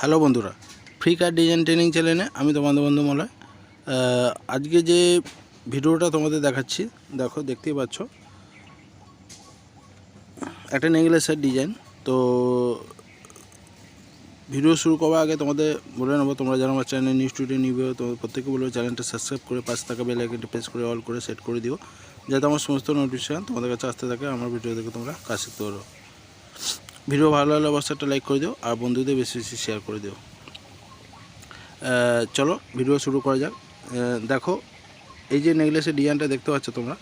Hello বন্ধুরা free কার design training চ্যানেলে আমি তোমাদের বন্ধু মলয়। আজকে যে ভিডিওটা তোমাদের দেখাচ্ছি, দেখো, দেখতেই পাচ্ছ। একটা নেকলেসের ডিজাইন তো ভিডিও শুরু করার আগে তোমাদের বলে নেব, তোমরা যারা আমার চ্যানেল নিউ স্টুডিও নিবে, তো প্রত্যেকে বলব চ্যানেলটা সাবস্ক্রাইব করে, পাশে থাকা বেল আইকনটি প্রেস করে অল করে সেট করে দিও, যাতে আমার সমস্ত নোটিফিকেশান তোমাদের কাছে আসতে থাকে, আমার ভিডিও দেখে তোমরা কাজ শিখতে পারো ভিডিও ভালো লাগলে অবশ্যই একটা লাইক করে দিও, আর বন্ধুদের বেশি বেশি শেয়ার করে দিও। চলো ভিডিও শুরু করা যাক। দেখো, এই যে নেকলেসের ডিজাইনটা দেখতে পাচ্ছ তোমরা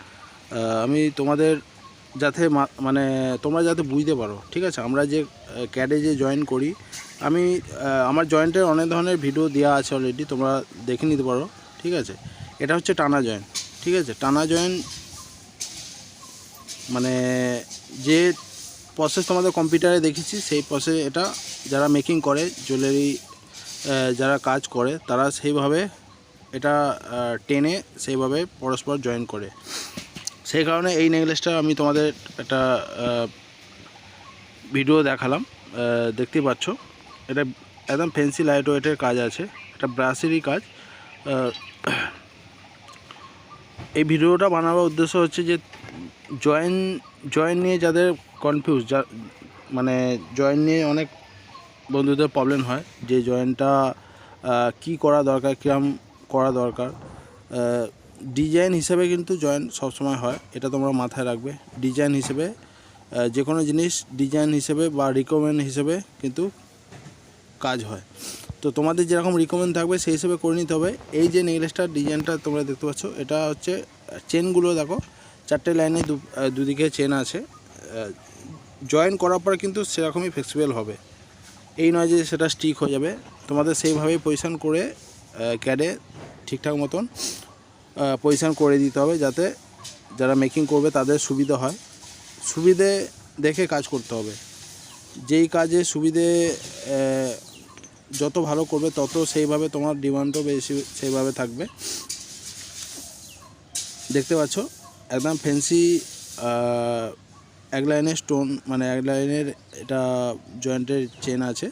আমি তোমাদের যাতে মানে তোমরা যাতে বুঝতে পারো, ঠিক আছে? আমরা যে ক্যাডে যে জয়েন করি, আমি আমার জয়েন্টের অনেক ধরনের ভিডিও দেওয়া আছে অলরেডি তোমরা দেখে নিতে পারো, ঠিক আছে? এটা হচ্ছে টানা জয়েন ঠিক আছে? টানা জয়েন মানে যে প্রসেস তোমাদের কম্পিউটারে দেখেছি, সেই প্রসেস এটা যারা মেকিং করে জুয়েলারি যারা কাজ করে, তারা সেইভাবে এটা টেনে সেইভাবে পরস্পর জয়েন করে। সেই কারণে এই নেকলেসটা আমি তোমাদের একটা ভিডিও দেখালাম দেখতেই পাচ্ছ। এটা একদম ফেন্সি লাইট ওয়েটের কাজ আছে এটা ব্রাসেরই কাজ। এই ভিডিওটা বানাবার উদ্দেশ্য হচ্ছে যে জয়েন জয়েন নিয়ে যাদের কনফিউজ যা মানে জয়েন নিয়ে অনেক বন্ধুদের প্রবলেম হয়, যে জয়েনটা কি করা দরকার, কিরম করা দরকার। ডিজাইন হিসেবে কিন্তু জয়েন সবসময় হয়, এটা তোমরা মাথায় রাখবে। ডিজাইন হিসেবে যে কোনো জিনিস ডিজাইন হিসেবে বা রিকমেন্ড হিসেবে কিন্তু কাজ হয়। তো তোমাদের যেরকম রিকমেন্ড থাকবে, সেই হিসেবে করে নিতে হবে। এই যে নেকলেসটার ডিজাইনটা তোমরা দেখতে পাচ্ছ, এটা হচ্ছে চেনগুলো দেখো। চারটে লাইনে দুদিকে চেন আছে। জয়েন করার পর কিন্তু সেরকমই ফ্লেক্সিবল হবে। এই নয় যে সেটা স্টিক হয়ে যাবে। তোমাদের সেইভাবেই পজিশন করে ক্যাডে ঠিকঠাক মতন পজিশন করে দিতে হবে যাতে যারা মেকিং করবে তাদের সুবিধা হয়। সুবিধে দেখে কাজ করতে হবে। যেই কাজে সুবিধে যত ভালো করবে তত সেইভাবে তোমার ডিমান্ডও বেশি, সেইভাবে থাকবে। দেখতে পাচ্ছ? একদম ফেন্সি এক লাইনের স্টোন মানে এক লাইনের এটা জয়েন্টের চেন আছে।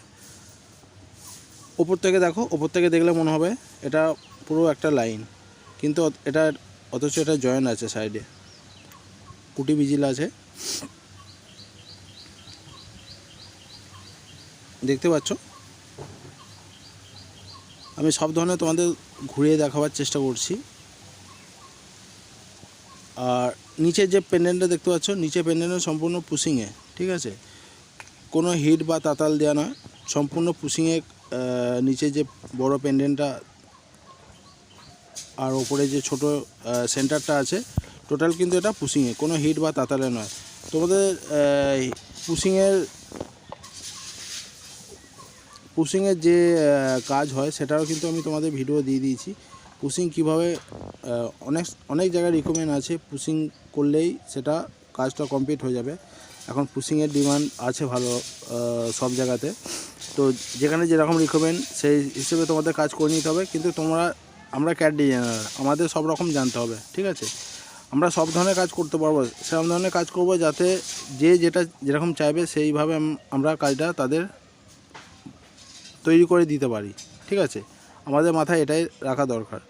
ওপর থেকে দেখো ওপর থেকে দেখলে মনে হবে এটা পুরো একটা লাইন কিন্তু এটা অথচ এটা জয়েন্ট আছে সাইডে কুটি বিজিল আছে। দেখতে পাচ্ছ? আমি সব ধরনের তোমাদের ঘুরিয়ে দেখাবার চেষ্টা করছি। আর নিচে যে পেন্ডেন্টটা দেখতে পাচ্ছ, নিচে পেন্ডেন্টটা সম্পূর্ণ পুশিংয়ে ঠিক আছে? কোনো হিট বা তাতাল দেওয়া নয়, সম্পূর্ণ পুশিংয়ে নিচে যে বড় পেন্ডেন্টটা আর ওপরে যে ছোট সেন্টারটা আছে টোটাল কিন্তু এটা পুশিংয়ে কোনো হিট বা তাতালে নয়। তোমাদের পুশিংয়ের পুশিংয়ের যে কাজ হয়, সেটাও কিন্তু আমি তোমাদের ভিডিও দিয়ে দিয়েছি। পুশিং কীভাবে অনেক অনেক জায়গায় রিকমেন্ড আছে। পুশিং করলেই সেটা কাজটা কমপ্লিট হয়ে যাবে। এখন পুশিংয়ের ডিমান্ড আছে ভালো সব জায়গাতে। তো যেখানে যেরকম রিকমেন্ড সেই হিসেবে তোমাদের কাজ করে নিতে হবে। কিন্তু তোমরা, আমরা ক্যাট ডিজাইনার আমাদের সব রকম জানতে হবে, ঠিক আছে? আমরা সব ধরনের কাজ করতে পারব, সেরকম ধরনের কাজ করব যাতে যে যেটা যেরকম চাইবে সেইভাবে আমরা কাজটা তাদের তৈরি করে দিতে পারি, ঠিক আছে? আমাদের মাথায় এটাই রাখা দরকার।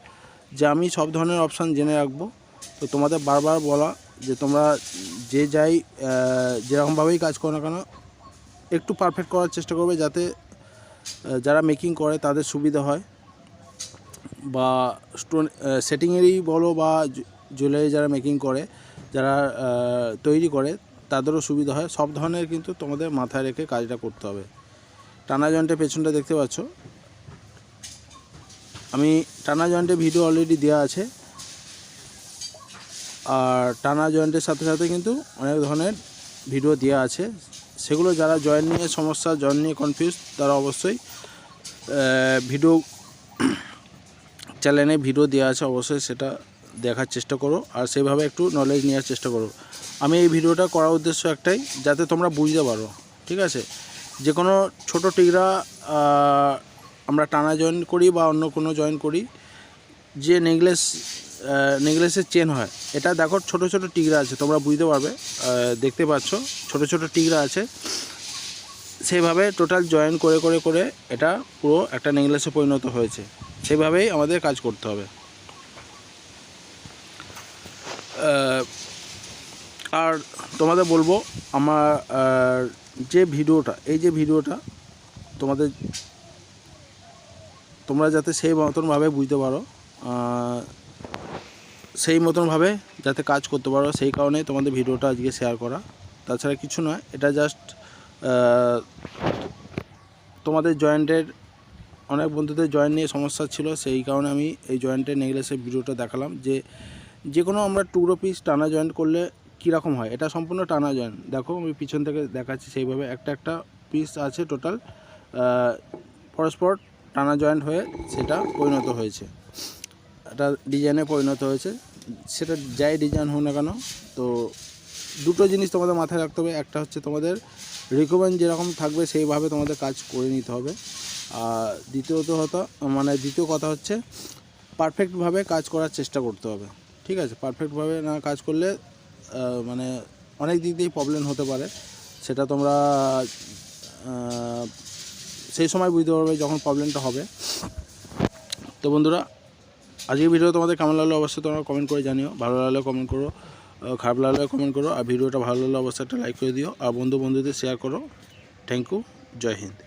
যে আমি সব ধরনের অপশান জেনে রাখব। তো তোমাদের বারবার বলা যে তোমরা যে যাই যেরকমভাবেই কাজ করো না কেন, একটু পারফেক্ট করার চেষ্টা করবে যাতে যারা মেকিং করে তাদের সুবিধা হয়। বা স্টোন সেটিংয়েরই বলো বা জুয়েলারি যারা মেকিং করে, যারা তৈরি করে, তাদেরও সুবিধা হয়। সব ধরনের কিন্তু তোমাদের মাথায় রেখে কাজটা করতে হবে। টানা জয়েন্টের পেছনটা দেখতে পাচ্ছ। আমি টানা জয়েন্টের ভিডিও অলরেডি দেওয়া আছে। আর টানা জয়েন্টের সাথে সাথে কিন্তু অনেক ধরনের ভিডিও দেওয়া আছে। সেগুলো যারা জয়েন্ট নিয়ে সমস্যা জয়েন্ট নিয়ে কনফিউজ তারা অবশ্যই ভিডিও চ্যানেলে ভিডিও দেওয়া আছে অবশ্যই সেটা দেখার চেষ্টা করো। আর সেইভাবে একটু নলেজ নেওয়ার চেষ্টা করো। আমি এই ভিডিওটা করার উদ্দেশ্য একটাই যাতে তোমরা বুঝতে পারো। ঠিক আছে? যে কোনো ছোটো আহ, আমরা টানা জয়েন করি বা অন্য কোনো জয়েন করি, যে নেকলেস নেকলেসের চেন হয়। এটা দেখো ছোট ছোট টিগরা আছে, তোমরা বুঝতে পারবে দেখতে পাচ্ছ, ছোট ছোট টিগরা আছে। সেইভাবে টোটাল জয়েন করে করে করে এটা পুরো একটা নেকলেসে পরিণত হয়েছে। সেইভাবেই আমাদের কাজ করতে হবে। আর তোমাদের বলব, আমার যে ভিডিওটা এই যে ভিডিওটা তোমাদের তোমরা যাতে সেই মতনভাবে বুঝতে পারো সেই মতনভাবে যাতে কাজ করতে পারো, সেই কারণে তোমাদের ভিডিওটা আজকে শেয়ার করা। তাছাড়া কিছু নয়, এটা জাস্ট তোমাদের জয়েন্টের, অনেক বন্ধুদের জয়েন্ট নিয়ে সমস্যা ছিল, সেই কারণে আমি এই জয়েন্টের নেকলেসের ভিডিওটা দেখালাম যে যে কোনো আমরা টুকরো পিস টানা জয়েন্ট করলে কীরকম হয়? এটা সম্পূর্ণ টানা জয়েন্ট। দেখো, আমি পিছন থেকে দেখাচ্ছি সেইভাবে। একটা একটা পিস আছে টোটাল পরস্পর টানা জয়েন্ট হয়ে সেটা পরিণত হয়েছে। একটা ডিজাইনে পরিণত হয়েছে। সেটা যাই ডিজাইন হোক না কেন, তো দুটো জিনিস তোমাদের মাথায় রাখতে হবে। একটা হচ্ছে তোমাদের রিকমেন্ড যেরকম থাকবে সেইভাবে তোমাদের কাজ করে নিতে হবে। আর দ্বিতীয়ত হতো মানে দ্বিতীয় কথা হচ্ছে পারফেক্টভাবে কাজ করার চেষ্টা করতে হবে। ঠিক আছে? পারফেক্টভাবে না কাজ করলে মানে অনেক দিক দিয়েই প্রবলেম হতে পারে। সেটা তোমরা সেই সময় বুঝতে পারবে যখন প্রবলেমটা হবে। তো বন্ধুরা, আজকের ভিডিও তোমাদের কেমন লাগল অবশ্যই তোমরা কমেন্ট করে জানিও। ভালো লাগলে কমেন্ট করো খারাপ লাগলে কমেন্ট করো, আর ভিডিওটা ভালো লাগলে অবশ্যই একটা লাইক করে দিও। আর বন্ধু বন্ধুদের শেয়ার করো। থ্যাংক ইউ জয় হিন্দ।